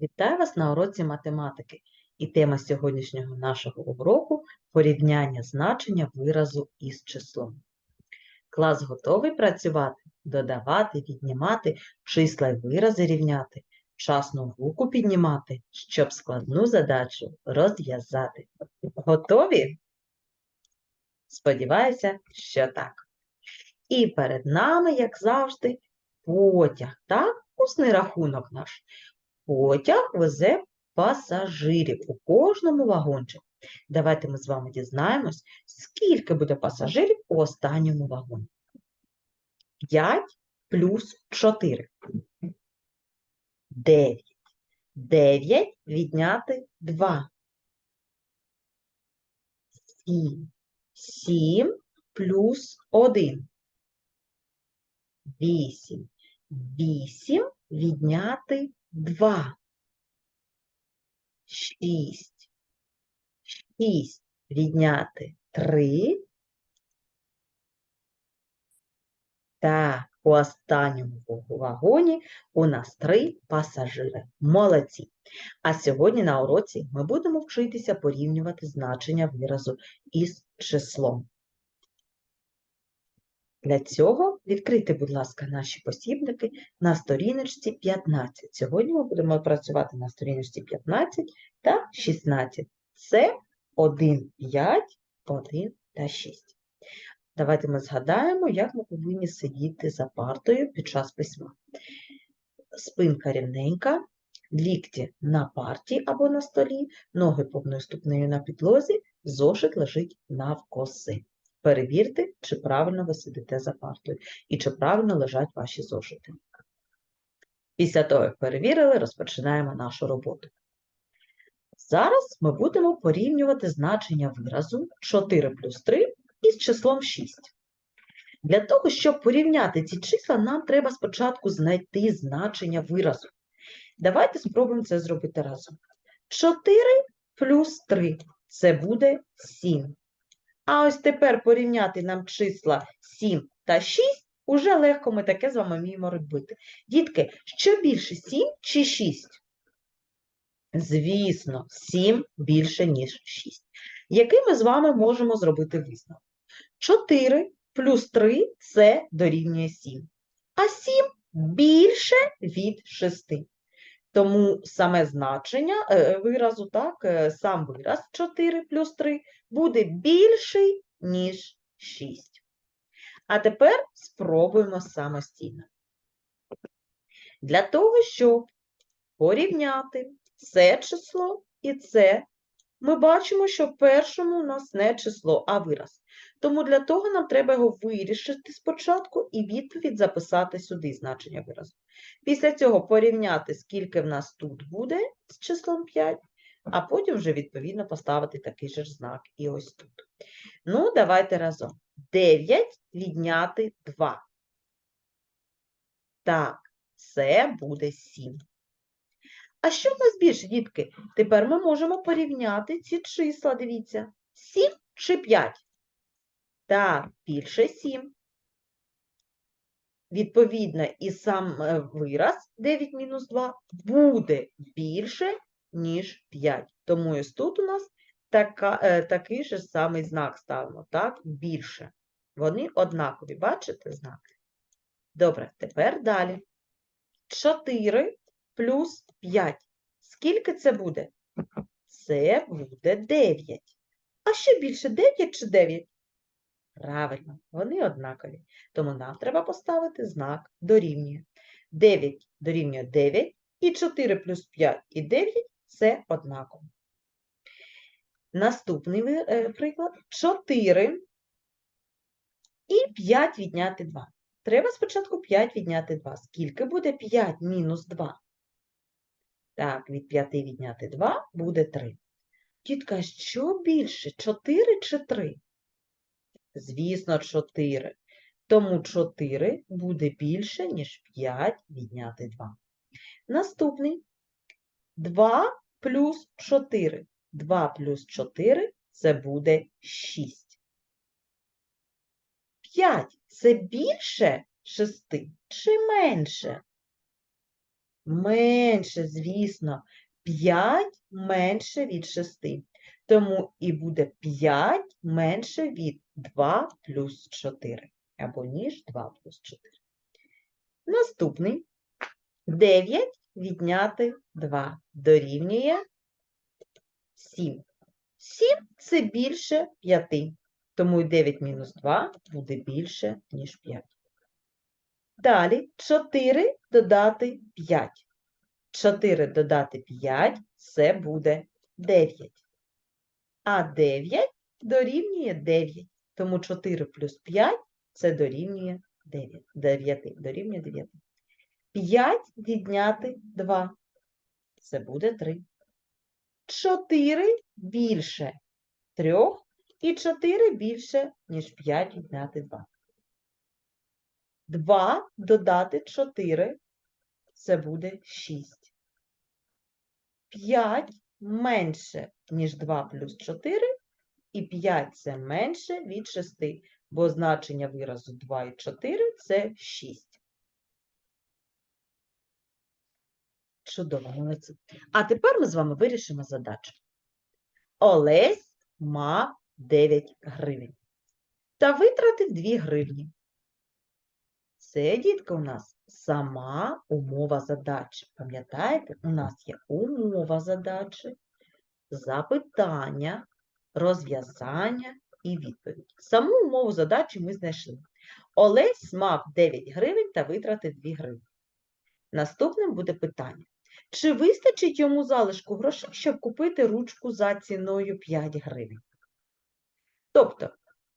Вітаю вас на уроці математики. І тема сьогоднішнього нашого уроку порівняння значення виразу із числом. Клас готовий працювати, додавати, віднімати, числа й вирази рівняти, вчасну руку піднімати, щоб складну задачу розв'язати. Готові? Сподіваюся, що так. І перед нами, як завжди, потяг, так? Усний рахунок наш. Потяг везе пасажирів у кожному вагончику. Давайте ми з вами дізнаємось, скільки буде пасажирів у останньому вагоні. 5 плюс 4. 9. 9 відняти 2. 7. 7 плюс 1. 8. 8 відняти 2. 6. 6 відняти 3. Так, у останньому вагоні у нас три пасажири. Молодці! А сьогодні на уроці ми будемо вчитися порівнювати значення виразу із числом. Для цього відкрийте, будь ласка, наші посібники на сторіночці 15. Сьогодні ми будемо працювати на сторіночці 15 та 16. Це 1, 5, 1 та 6. Давайте ми згадаємо, як ми повинні сидіти за партою під час письма. Спинка рівненька, лікті на парті або на столі, ноги повною ступнею на підлозі, зошит лежить навкоси. Перевірте, чи правильно ви сидите за партою і чи правильно лежать ваші зошити. Після того, як перевірили, розпочинаємо нашу роботу. Зараз ми будемо порівнювати значення виразу 4 плюс 3 із числом 6. Для того, щоб порівняти ці числа, нам треба спочатку знайти значення виразу. Давайте спробуємо це зробити разом. 4 плюс 3 – це буде 7. А ось тепер порівняти нам числа 7 та 6 уже легко ми таке з вами вміємо робити. Дітки, що більше 7 чи 6? Звісно, 7 більше, ніж 6. Який ми з вами можемо зробити висновок? 4 плюс 3 – це дорівнює 7. А 7 більше від 6. Тому саме значення е, виразу, так, е, сам вираз 4 плюс 3 буде більший, ніж 6. А тепер спробуємо самостійно. Для того, щоб порівняти це число і це, ми бачимо, що в першому у нас не число, а вираз. Тому для того нам треба його вирішити спочатку і відповідь записати сюди значення виразу. Після цього порівняти, скільки в нас тут буде з числом 5, а потім вже відповідно поставити такий же ж знак і ось тут. Ну, давайте разом. 9 відняти 2. Так, це буде 7. А що в нас більше, дітки? Тепер ми можемо порівняти ці числа, дивіться. 7 чи 5? Так, більше 7. Відповідно, і сам е, вираз 9 мінус 2 буде більше, ніж 5. Тому ось тут у нас така, е, такий же самий знак ставимо, так, більше. Вони однакові, бачите знаки? Добре, тепер далі. 4 плюс 5. Скільки це буде? Це буде 9. А що більше 9 чи 9? Правильно, вони однакові. Тому нам треба поставити знак дорівнює. 9 дорівнює 9, і 4 плюс 5 і 9 це однаково. Наступний е, приклад 4 і 5 відняти 2. Треба спочатку 5 відняти 2. Скільки буде 5 мінус 2? Так, від 5 відняти 2 буде 3. Тітка, що більше, 4 чи 3? Звісно, 4. Тому 4 буде більше, ніж 5 відняти 2. Наступний 2 плюс 4. 2 плюс 4 – це буде 6. 5 – це більше 6 чи менше? менше, звісно, 5 менше від 6. Тому і буде 5 менше від 2 плюс 4. Або ніж 2 плюс 4. Наступний. 9 відняти 2 дорівнює 7. 7 – це більше 5. Тому і 9 мінус 2 буде більше, ніж 5. Далі 4 додати 5. 4 додати 5 – це буде 9. А 9 дорівнює 9. Тому 4 плюс 5 – це дорівнює 9. 9 дорівнює 9. 5 відняти 2 – це буде 3. 4 більше 3 і 4 більше, ніж 5 відняти 2. 2 додати 4 – це буде 6. 5 менше, ніж 2 плюс 4, і 5 – це менше від 6, бо значення виразу 2 і 4 – це 6. Чудово, молодці. А тепер ми з вами вирішимо задачу. Олесь мав 9 гривень та витратив 2 гривні. Це, дітка, у нас сама умова задачі. Пам'ятаєте, у нас є умова задачі, запитання, розв'язання і відповідь. Саму умову задачі ми знайшли. Олесь мав 9 гривень та витратив 2 гривні. Наступним буде питання. Чи вистачить йому залишку грошей, щоб купити ручку за ціною 5 гривень? Тобто,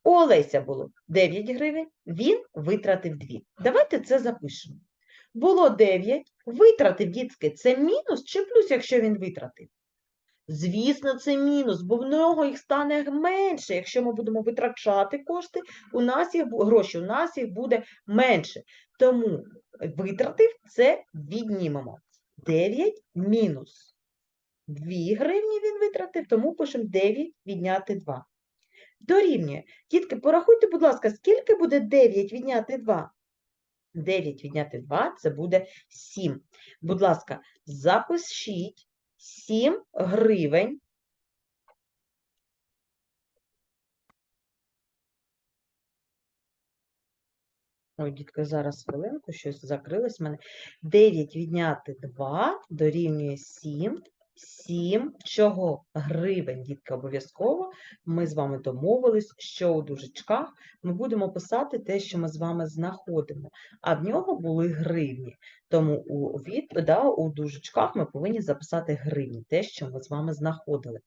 у Олеся було 9 гривень, він витратив 2. Давайте це запишемо. Було 9, витратив дітки, це мінус чи плюс, якщо він витратив? Звісно, це мінус, бо в нього їх стане менше. Якщо ми будемо витрачати кошти, у нас їх гроші, у нас їх буде менше. Тому витратив це віднімемо. 9 мінус 2 гривні він витратив, тому пишемо 9 відняти 2. Дорівнює. Дітки, порахуйте, будь ласка, скільки буде 9 відняти 2? 9 відняти 2 – це буде 7. Будь ласка, запишіть 7 гривень. Ой, дітки, зараз хвилинку, щось закрилось в мене. 9 відняти 2 дорівнює 7. 7 чого? Гривень, дітки, обов'язково. Ми з вами домовились, що у дужечках ми будемо писати те, що ми з вами знаходимо. А в нього були гривні. Тому у, від, да, у дужечках ми повинні записати гривні, те, що ми з вами знаходили.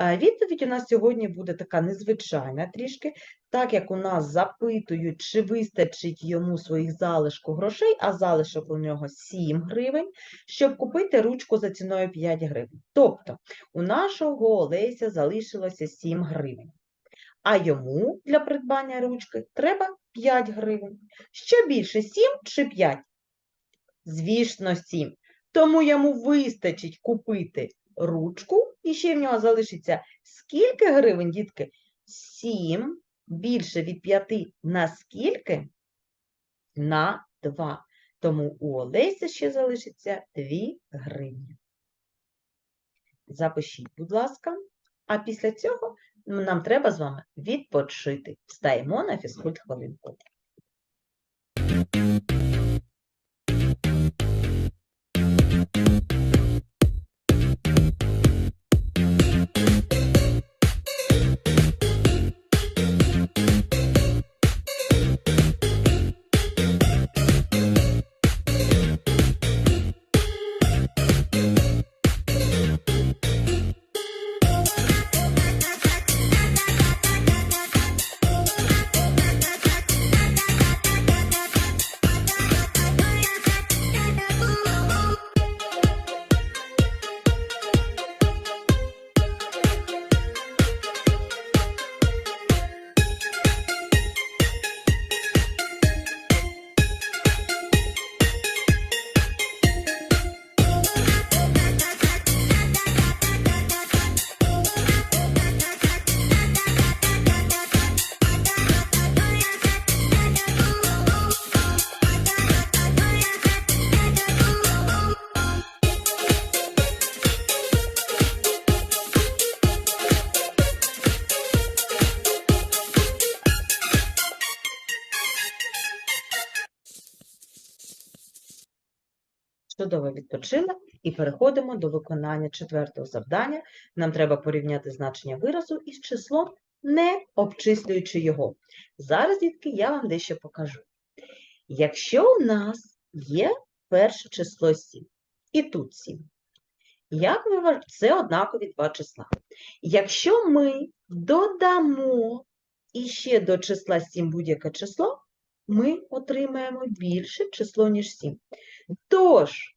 Е, Відповідь у нас сьогодні буде така незвичайна трішки, так як у нас запитують, чи вистачить йому своїх залишку грошей, а залишок у нього 7 гривень, щоб купити ручку за ціною 5 гривень. Тобто у нашого Олеся залишилося 7 гривень, а йому для придбання ручки треба 5 гривень. Що більше, 7 чи 5? Звісно, 7. Тому йому вистачить купити ручку, і ще в нього залишиться скільки гривень, дітки? 7 більше від 5 на скільки? На 2. Тому у Олеся ще залишиться 2 гривні. Запишіть, будь ласка. А після цього нам треба з вами відпочити. Встаємо на фізкульт хвилинку. Чудово відпочили і переходимо до виконання четвертого завдання. Нам треба порівняти значення виразу із числом, не обчислюючи його. Зараз, дітки, я вам дещо покажу. Якщо у нас є перше число 7, і тут 7, як ви вваж- це однакові два числа. Якщо ми додамо іще до числа 7 будь-яке число, ми отримаємо більше число, ніж 7. Тож,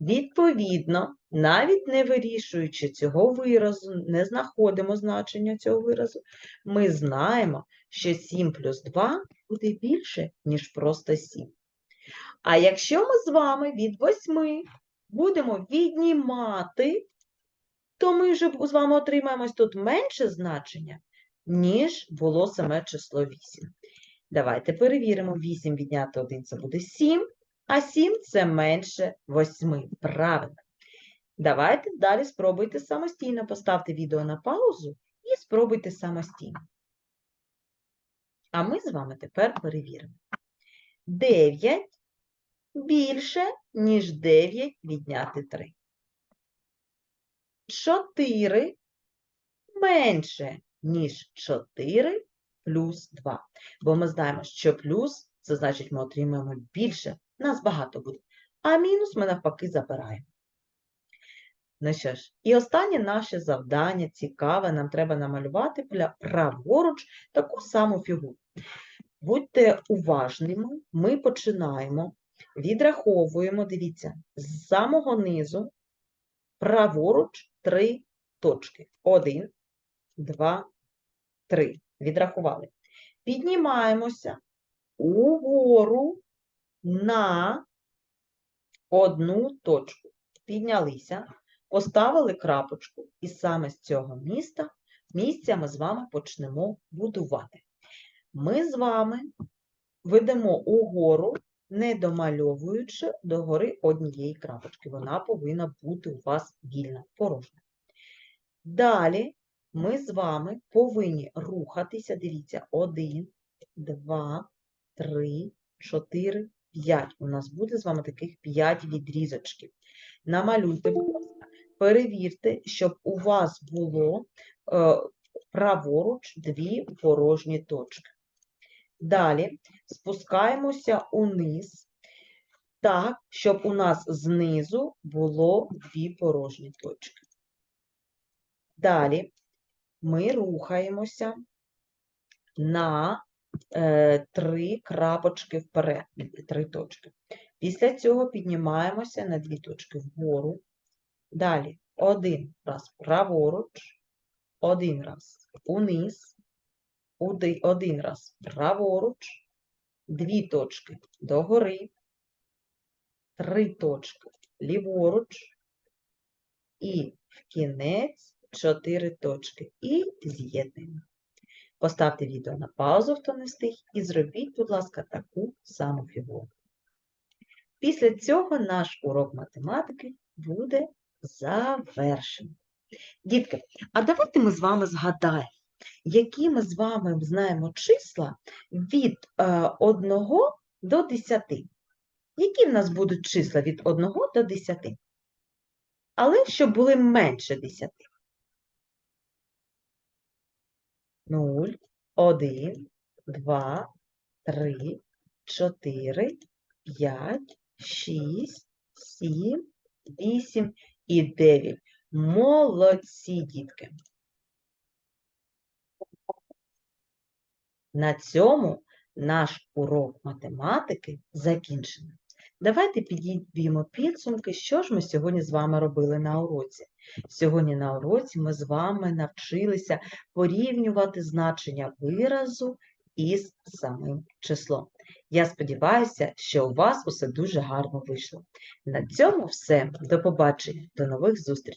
відповідно, навіть не вирішуючи цього виразу, не знаходимо значення цього виразу, ми знаємо, що 7 плюс 2 буде більше, ніж просто 7. А якщо ми з вами від 8 будемо віднімати, то ми вже з вами отримаємо тут менше значення, ніж було саме число 8. Давайте перевіримо. 8 відняти 1 це буде 7, а 7 це менше 8. Правильно. Давайте далі спробуйте самостійно. Поставте відео на паузу і спробуйте самостійно. А ми з вами тепер перевіримо. 9 більше, ніж 9 відняти 3. 4 менше, ніж 4 плюс 2. Бо ми знаємо, що плюс це значить, ми отримаємо більше, нас багато буде. А мінус ми навпаки забираємо. Ну що ж, і останнє наше завдання цікаве, нам треба намалювати праворуч таку саму фігуру. Будьте уважними, ми починаємо, відраховуємо, дивіться, з самого низу праворуч три точки. Один, два, три. Відрахували. Піднімаємося угору на одну точку. Піднялися, поставили крапочку, і саме з цього міста, місця ми з вами почнемо будувати. Ми з вами ведемо угору, не домальовуючи догори однієї крапочки. Вона повинна бути у вас вільна, порожня. Далі ми з вами повинні рухатися. Дивіться, 1, 2, 3, 4, 5. У нас буде з вами таких 5 відрізочків. Намалюйте, перевірте, щоб у вас було е, праворуч дві порожні точки. Далі спускаємося униз, так, щоб у нас знизу було дві порожні точки. Далі ми рухаємося на три крапочки вперед, три точки. Після цього піднімаємося на дві точки вгору. Далі один раз праворуч, один раз униз, один раз праворуч, дві точки догори, три точки ліворуч і в кінець чотири точки. І з'єднуємо. Поставте відео на паузу, хто не встиг, і зробіть, будь ласка, таку саму фігуру. Після цього наш урок математики буде завершений. Дітки, а давайте ми з вами згадаємо, які ми з вами знаємо числа від е, 1 до 10. Які в нас будуть числа від 1 до 10? Але щоб були менше 10. 0, 1, 2, 3, 4, 5, 6, 7, 8 і 9. Молодці, дітки! На цьому наш урок математики закінчено. Давайте підіб'ємо підсумки, що ж ми сьогодні з вами робили на уроці. Сьогодні на уроці ми з вами навчилися порівнювати значення виразу із самим числом. Я сподіваюся, що у вас усе дуже гарно вийшло. На цьому все. До побачення, до нових зустрічей!